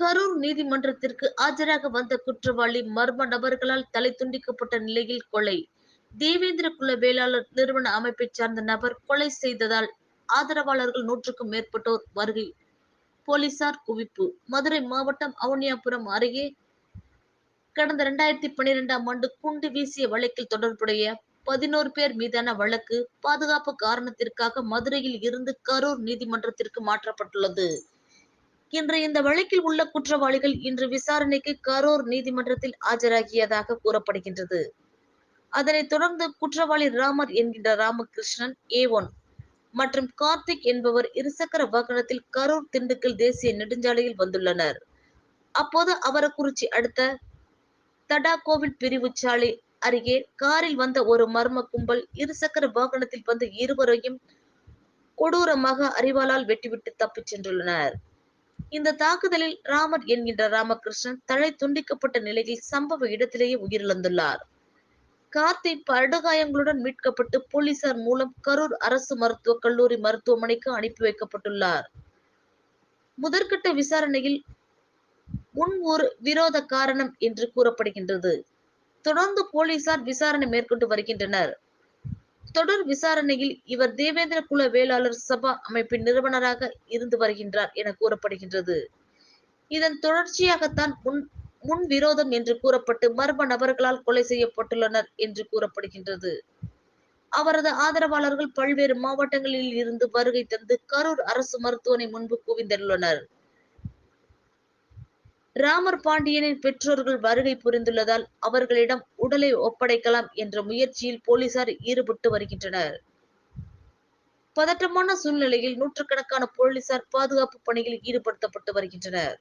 கரூர் நீதிமன்றத்திற்கு ஆஜராக வந்த குற்றவாளி மர்ம நபர்களால் தலை துண்டிக்கப்பட்ட நிலையில் கொலை. தேவேந்திர குல வேளாளர் நிறுவன அமைப்பை சார்ந்த நபர் கொலை செய்ததால் ஆதரவாளர்கள் நூற்றுக்கும் மேற்பட்டோர் வருகை போலீசார் குவிப்பு. மதுரை மாவட்டம் அவனியாபுரம் அருகே கடந்த இரண்டாயிரத்தி பன்னிரெண்டாம் ஆண்டு குண்டு வீசிய வழக்கில் தொடர்புடைய பதினோரு பேர் மீதான வழக்கு பாதுகாப்பு காரணத்திற்காக மதுரையில் இருந்து கரூர் நீதிமன்றத்திற்கு மாற்றப்பட்டுள்ளது. இன்று இந்த வழக்கில் உள்ள குற்றவாளிகள் இன்று விசாரணைக்கு கரூர் நீதிமன்றத்தில் ஆஜராகியதாக கூறப்படுகின்றது. அதனைத் தொடர்ந்து குற்றவாளி ராமர் என்கின்ற ராமகிருஷ்ணன் ஏ ஒன் மற்றும் கார்த்திக் என்பவர் இருசக்கர வாகனத்தில் கரூர் திண்டுக்கல் தேசிய நெடுஞ்சாலையில் வந்துள்ளனர். அப்போது அவரக்குறிச்சி அடுத்த தடா கோவில் பிரிவு சாலை அருகே காரில் வந்த ஒரு மர்ம கும்பல் இருசக்கர வாகனத்தில் வந்த இருவரையும் கொடூரமாக அறிவாளால் வெட்டிவிட்டு தப்பிச் சென்றுள்ளனர். இந்த தாக்குதலில் ராமர் என்கின்ற ராமகிருஷ்ணன் தலை துண்டிக்கப்பட்ட நிலையில் சம்பவ இடத்திலேயே உயிரிழந்துள்ளார். கார்த்தி படுகாயங்களுடன் மீட்கப்பட்டு போலீசார் மூலம் கரூர் அரசு மருத்துவக் கல்லூரி மருத்துவமனைக்கு அனுப்பி வைக்கப்பட்டுள்ளார். முதற்கட்ட விசாரணையில் முன் ஒரு விரோத காரணம் என்று கூறப்படுகின்றது. தொடர்ந்து போலீசார் விசாரணை மேற்கொண்டு வருகின்றனர். தொடர் விசாரணையில் இவர் தேவேந்திர குல வேளாளர் சபா அமைப்பின் நிறுவனராக இருந்து வருகின்றார் என கூறப்படுகின்றது. இதன் தொடர்ச்சியாகத்தான் முன் முன் விரோதம் என்று கூறப்பட்டு மர்ம நபர்களால் கொலை செய்யப்பட்டுள்ளனர் என்று கூறப்படுகின்றது. அவரது ஆதரவாளர்கள் பல்வேறு மாவட்டங்களில் இருந்து வருகை தந்து கரூர் அரசு மருத்துவமனை முன்பு குவிந்துள்ளனர் ராமர் பாண்டியனின் பெற்றோர்கள் வருகை புரிந்துள்ளதால் அவர்களிடம் உடலை ஒப்படைக்கலாம் என்ற முயற்சியில் போலீசார் ஈடுபட்டு வருகின்றனர். பதற்றமான சூழ்நிலையில் நூற்றுக்கணக்கான போலீசார் பாதுகாப்பு பணியில் ஈடுபடுத்தப்பட்டு வருகின்றனர்.